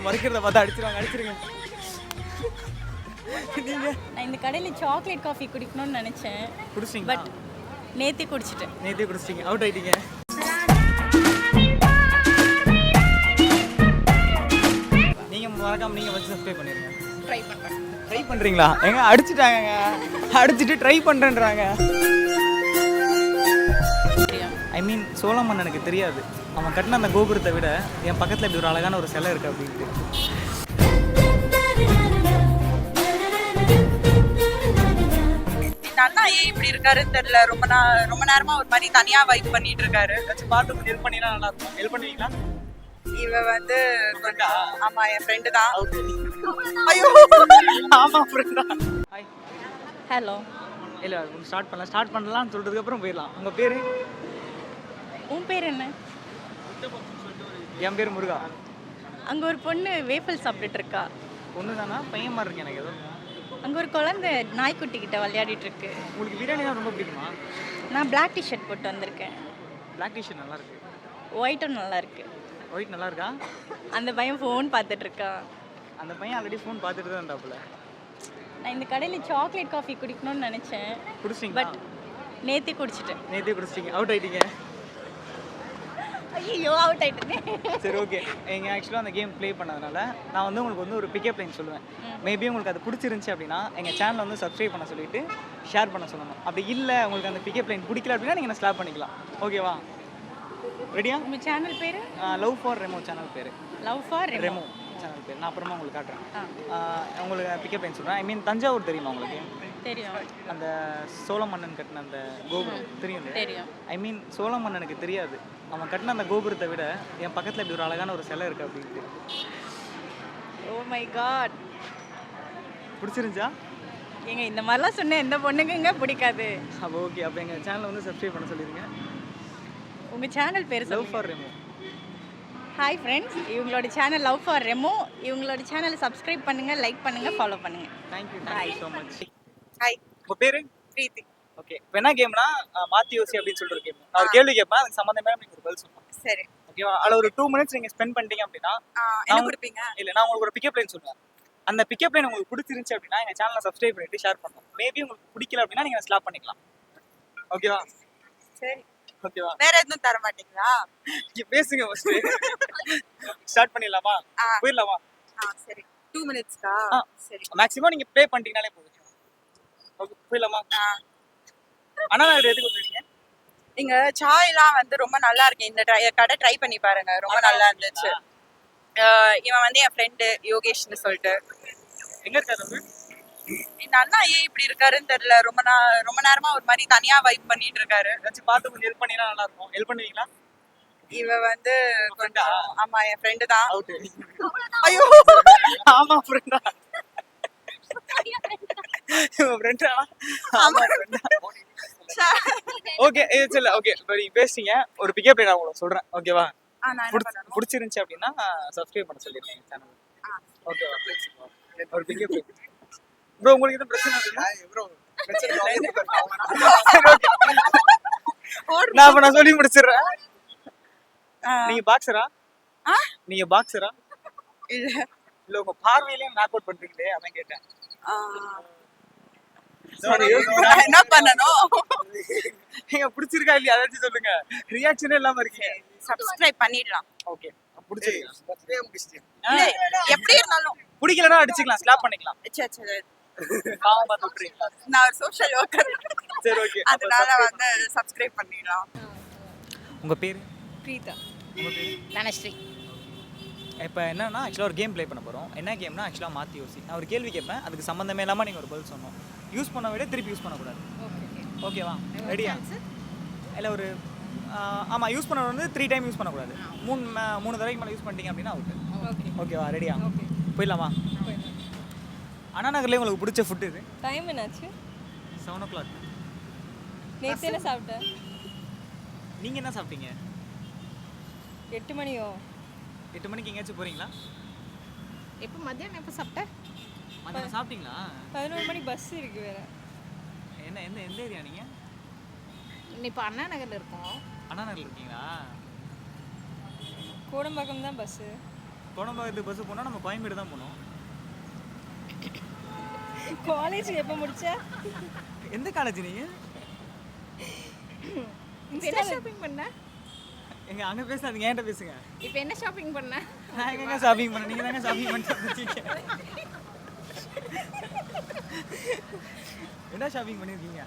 இவங்க மறைக்கிறத பார்த்தா அடிச்சிருவாங்க அடிச்சிருங்க. நீங்க? நான் இந்த கடையில் சாக்லேட் காஃபி குடிக்கணும்னு நினச்சேன். குடிச்சிங்களா பட் நேத்தி குடிச்சிட்டேன். நேத்தே குடிச்சிட்டீங்க. அவுட் ஆயிட்டீங்க. நீங்க மறக்காம நீங்க வச்சு சப்ஸ்கிரைப் பண்ணிருங்க. ட்ரை பண்ணுறேன் ட்ரை பண்றீங்களா? எங்க அடிச்சிட்டாங்கங்க. அடிச்சிட்டு ட்ரை பண்றேன்றாங்க. ஐ மீன் சோழமன் எனக்கு தெரியாது. அவன் கட்டின அந்த கோபுரத்தை விட என் பக்கத்துல இப்படி ஒரு அழகான ஒரு சிலை இருக்கு அப்படின்ட்டு. இந்த அண்ணா ஏன் இப்படி இருக்காருன்னு தெரியல. ரொம்ப நா ரொம்ப நேரமா ஒரு மாதிரி தனியா வைப் பண்ணிட்டு இருக்காரு. ஏதாச்சும் பார்த்து கொஞ்சம் ஹெல்ப் பண்ணினா நல்லா இருக்கும். ஹெல்ப் பண்ணுவீங்களா? இவ வந்து கொஞ்சம் ஆமா என் ஃப்ரெண்டு தான். ஐயோ! ஆமா ஃப்ரெண்டா ஹாய் ஹலோ இல்ல ஸ்டார்ட் பண்ணலாம். ஸ்டார்ட் பண்ணலாம்னு சொல்றதுக்கு அப்புறம் போயிடலாம். உங்க பேரு? உன் பேர் என்ன? என் பேர் முருகா. அங்கே ஒரு பொண்ணு வேஃபல் சாப்பிட்டுட்டு இருக்கா. ஒன்று தானா பையன் மாதிரி இருக்கு எனக்கு ஏதோ. அங்கே ஒரு குழந்தை நாய்க்குட்டி கிட்ட விளையாடிட்டு இருக்கு. உங்களுக்கு பிரியாணி தான் ரொம்ப பிடிக்குமா? நான் பிளாக் டிஷர்ட் போட்டு வந்திருக்கேன். பிளாக் டிஷர்ட் நல்லா இருக்கு. ஒயிட்டும் நல்லா இருக்கு. ஒயிட் நல்லா இருக்கா? அந்த பையன் ஃபோன் பார்த்துட்டு இருக்கான். அந்த பையன் ஆல்ரெடி ஃபோன் பார்த்துட்டு தான் இருந்தாப்புல. நான் இந்த கடையில் சாக்லேட் காஃபி குடிக்கணும்னு நினச்சேன். குடிச்சிங்களா பட் நேத்தி குடிச்சிட்டேன். நேத்தே குடிச்சிட்டீங்க. அவுட் ஆயிட்டீங்க. ஐயோ அவுட் ஆயிட்டேன். சரி ஓகே எங்க ஆக்சுவலாக அந்த கேம் ப்ளே பண்ணதுனால நான் வந்து உங்களுக்கு வந்து ஒரு பிக்கப் லைன் சொல்லுவேன். மேபி உங்களுக்கு அது பிடிச்சிருந்துச்சி அப்படின்னா எங்கள் சேனலை வந்து சப்ஸ்கிரைப் பண்ண சொல்லிட்டு ஷேர் பண்ண சொல்லணும். அப்படி இல்லை உங்களுக்கு அந்த பிக்கப் லைன் பிடிக்கல அப்படின்னா நீங்கள் ஸ்லாப் பண்ணிக்கலாம். ஓகேவா ரெடியா உங்கள் சேனல் பேர்? லவ் ஃபார் ரெமோ சேனல் பேர். லவ் ஃபார் ரெமோ சேனல் பேர். நான் அப்புறமா உங்களுக்கு காட்டுறேன். உங்களுக்கு பிக்கப் லைன் சொல்கிறேன் ஐ மீன் தஞ்சாவூர் தெரியுமா உங்களுக்கு? தெரியும். அந்த சோழ மன்னன் கட்டின அந்த கோபுரம் தெரியும் தெரியும். ஐ மீன் சோழ மன்னனுக்கு தெரியாது. அவன் கட்டின அந்த கோபுரத்தை விட என் பக்கத்தில் இப்படி ஒரு அழகான ஒரு சிலை இருக்கு அப்படின்ட்டு. ஓ மை காட் பிடிச்சிருந்துச்சா? ஏங்க இந்த மாதிரிலாம் சொன்ன எந்த பொண்ணுக்குங்க பிடிக்காது. அப்போ ஓகே அப்போ எங்கள் சேனலை வந்து சப்ஸ்கிரைப் பண்ண சொல்லிடுங்க உங்கள் சேனல் பேர் love for Remo hi friends இவங்களோட சேனல் லவ் ஃபார் ரெமோ இவங்களோட சேனலை சப்ஸ்கிரைப் பண்ணுங்கள் லைக் பண்ணுங்கள் ஃபாலோ பண்ணுங்கள் thank you thank you so much hi உங்கள் பேர்? பிரீத்தி. ஓகே இப்போ என்ன கேம்னா மாத்தி யோசி அப்படின்னு சொல்லிட்டு ஒரு கேம் நான் ஒரு கேள்வி கேட்பேன் அதுக்கு சம்மந்தமே நீங்கள் ஒரு பதில் சொல்லணும் சரி. ஓகேவா அதில் ஒரு டூ மினிட்ஸ் நீங்கள் ஸ்பெண்ட் பண்ணிட்டீங்க அப்படின்னா என்ன கொடுப்பீங்க? இல்லை நான் உங்களுக்கு ஒரு பிக்கப் லைன் சொல்லுவேன் அந்த பிக்கப் லைன் உங்களுக்கு பிடிச்சிருந்துச்சு அப்படின்னா எங்கள் சேனலை சப்ஸ்கிரைப் பண்ணிட்டு ஷேர் பண்ணணும் மேபி உங்களுக்கு பிடிக்கல அப்படின்னா நீங்கள் ஸ்லாப் பண்ணிக்கலாம். ஓகேவா சரி. ஓகேவா வேற எதுவும் தர மாட்டீங்களா? பேசுங்க ஃபர்ஸ்ட் ஸ்டார்ட் பண்ணிடலாமா. போயிடலாமா? சரி. டூ மினிட்ஸ்க்கா ஆ. சரி. மேக்ஸிமம் நீங்க ப்ளே பண்ணிட்டீங்கனாலே போதும். ஓகே போயிடலாமா. அண்ணா நான் எதுக்கு வந்துருக்கீங்க? இங்க சாய்லாம் வந்து ரொம்ப நல்லா இருக்கு இந்த கடை ட்ரை பண்ணி பாருங்க. ரொம்ப நல்லா இருந்துச்சு. இவன் வந்து என் ஃப்ரெண்டு யோகேஷ்னு சொல்லிட்டு. எங்க இருக்காரு? இந்த அண்ணா ஏன் இப்படி இருக்காருன்னு தெரியல. ரொம்ப நா ரொம்ப நேரமா ஒரு மாதிரி தனியா வைப் பண்ணிட்டு இருக்காரு. ஏதாச்சும் பார்த்து கொஞ்சம் ஹெல்ப் பண்ணினா நல்லா இருக்கும். ஹெல்ப் பண்ணுவீங்களா? இவ வந்து ஆமா என் ஃப்ரெண்டு தான். ஐயோ! ஆமா ஃப்ரெண்டா ஃப்ரெண்டா ஆமா. ஓகே இது இல்ல ஓகே இப்போ நீங்க பேசுங்க ஒரு பிக்கப் நான் உங்களுக்கு சொல்றேன் ஓகேவா பிடிச்சிருந்துச்சு அப்படின்னா சப்ஸ்கிரைப் பண்ண சொல்லிருக்கேன் சேனல் ஓகேவா ஒரு பிக்கப் ப்ரோ உங்களுக்கு எதுவும் பிரச்சனை இருக்குல்ல நான் அப்ப நான் சொல்லி முடிச்சிடுறேன். நீங்க பாக்ஸரா? நீங்க பாக்ஸரா இல்ல. இல்ல உங்க பார்வையிலேயே நாக் அவுட் பண்றீங்களே அதான் கேட்டேன். நான் என்ன பண்ணணும் நீங்க பிடிச்சிருக்கா இல்லையா? அதாச்சும் சொல்லுங்க. ரியாக்ஷனே இல்லாம இருக்கீங்க. சப்ஸ்கிரைப் பண்ணிடலாம். ஓகே எப்படி இருந்தாலும். பிடிக்கலன்னா அடிச்சுக்கலாம். ஸ்லாப் பண்ணிக்கலாம். ச்சே, ச்சே, பாவம் பார்த்து விட்டுறீங்களா? நான் ஒரு சோஷியல் ஒர்க்கர் சரி ஓகே அதனால வந்து சப்ஸ்கிரைப் பண்ணிடலாம். உங்க பேரு? பிரீதா. தனஸ்ரீ. இப்போ என்னன்னா ஆக்சுவலாக ஒரு கேம் ப்ளே பண்ண போகிறோம் என்ன கேம்னா ஆக்சுவலாக மாற்றி யோசி நான் ஒரு கேள்வி கேட்பேன். அதுக்கு சம்மந்தமே இல்லாமல் நீங்கள் ஒரு பதில் சொல்லணும். யூஸ் பண்ண விட திருப்பி யூஸ் பண்ணக்கூடாது. ஓகேவா ரெடியா இல்லை ஒரு ஆமாம் யூஸ் பண்ண வந்து த்ரீ டைம் யூஸ் பண்ணக்கூடாது. மூணு மூணு தடவைக்கு மேலே யூஸ் பண்ணிட்டீங்க அப்படின்னா அவுட்டு ஓகேவா ரெடியா போயிடலாமா? அண்ணா நகர்லேயே உங்களுக்கு பிடிச்ச ஃபுட் இது டைம் என்னாச்சு? செவன் ஓ கிளாக் நேற்று என்ன சாப்பிட்டேன்? நீங்கள் என்ன சாப்பிட்டீங்க? எட்டு மணியோ? எட்டு மணிக்கு எங்கேயாச்சும் போகிறீங்களா எப்போ மத்தியானம் எப்போ சாப்பிட்டேன் மதியானம் சாப்பிட்டீங்களா? பதினோரு மணி பஸ் இருக்கு வேற. என்ன எந்த எந்த ஏரியா நீங்கள் இப்போ அண்ணா நகரில் இருக்கோம். அண்ணா நகரில் இருக்கீங்களா? கோடம்பாக்கம் தான் பஸ்ஸு குடம்பாக்கத்துக்கு பஸ் போனால் நம்ம கோயம்பேடு தான் போகணும். காலேஜ் எப்போ முடிச்ச? எந்த காலேஜ் நீங்கள் என்ன ஷாப்பிங் பண்ண? எங்க அங்கே பேசாதீங்க என்கிட்ட பேசுங்க. இப்போ என்ன ஷாப்பிங் பண்ண? நான் எங்க ஷாப்பிங் பண்ணேன் நீங்கள் தாங்க ஷாப்பிங் பண்ணிட்டு என்ன ஷாப்பிங் பண்ணியிருக்கீங்க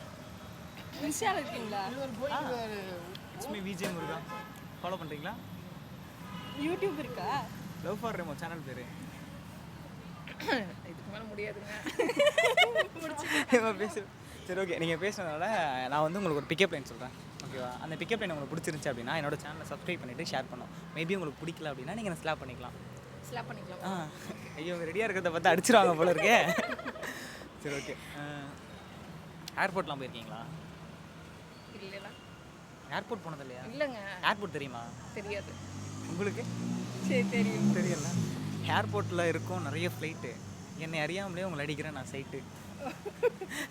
இன்ஸ்டால இருக்கீங்களா? லட்சுமி விஜய் முருகா. ஃபாலோ பண்ணுறீங்களா யூடியூப் இருக்கா? லவ் ஃபார் ரெமோ சேனல் பேர். இதுக்கு மேலே முடியாதுங்க. பேசு சரி ஓகே நீங்கள் பேசுனதால நான் வந்து உங்களுக்கு ஒரு பிக்கப் லைன் சொல்கிறேன் ஓகேவா? அந்த பிக்கப் லைன் உங்களுக்கு பிடிச்சிருந்துச்சு அப்படின்னா என்னோட சேனலை சப்ஸ்கிரைப் பண்ணிவிட்டு ஷேர் பண்ணும். மேபி உங்களுக்கு பிடிக்கல அப்படின்னா நீங்கள் ஸ்லாப் பண்ணிக்கலாம். ஸ்லாப் பண்ணிக்கலாம். ஆ. ஐயோ ரெடியாக இருக்கிறத பார்த்து அடிச்சிருவாங்க போல இருக்கே. சரி ஓகே ஏர்போர்ட்லாம் போயிருக்கீங்களா? இல்லைல்ல ஏர்போர்ட் போனது இல்லையா? இல்லைங்க. ஏர்போர்ட் தெரியுமா? தெரியாது. உங்களுக்கு? சரி தெரியும். தெரியல. ஏர்போர்ட்டில் இருக்கும் நிறைய ஃப்ளைட்டு என்னை அறியாமலே உங்களை அடிக்கிறேன் நான் சைட்டு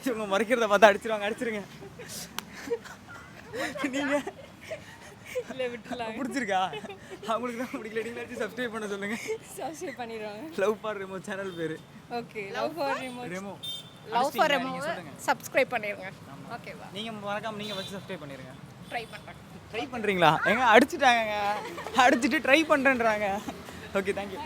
இவங்க மறைக்கிறத பார்த்தா அடிச்சிருவாங்க அடிச்சிருங்க. நீங்கள் இல்லை விட்டுலாம் பிடிச்சிருக்கா? அவங்களுக்கு தான் பிடிக்கல. நீங்கள் அடிச்சு சப்ஸ்கிரைப் பண்ண சொல்லுங்க. சப்ஸ்கிரைப் பண்ணிடுவாங்க. லவ் ஃபார் ரெமோ சேனல் பேர். Okay love for remote Remo love for Remo சொல்லுங்க. சப்ஸ்கிரைப் பண்ணிடுங்க. ஓகேவா நீங்கள் மறக்காம நீங்கள் வச்சு சப்ஸ்கிரைப் பண்ணிடுங்க. ட்ரை பண்ணுறேன் ட்ரை பண்ணுறீங்களா எங்க அடிச்சிட்டாங்க அடிச்சிட்டு ட்ரை பண்ணுறேன்றாங்க ஓகே தேங்க்யூ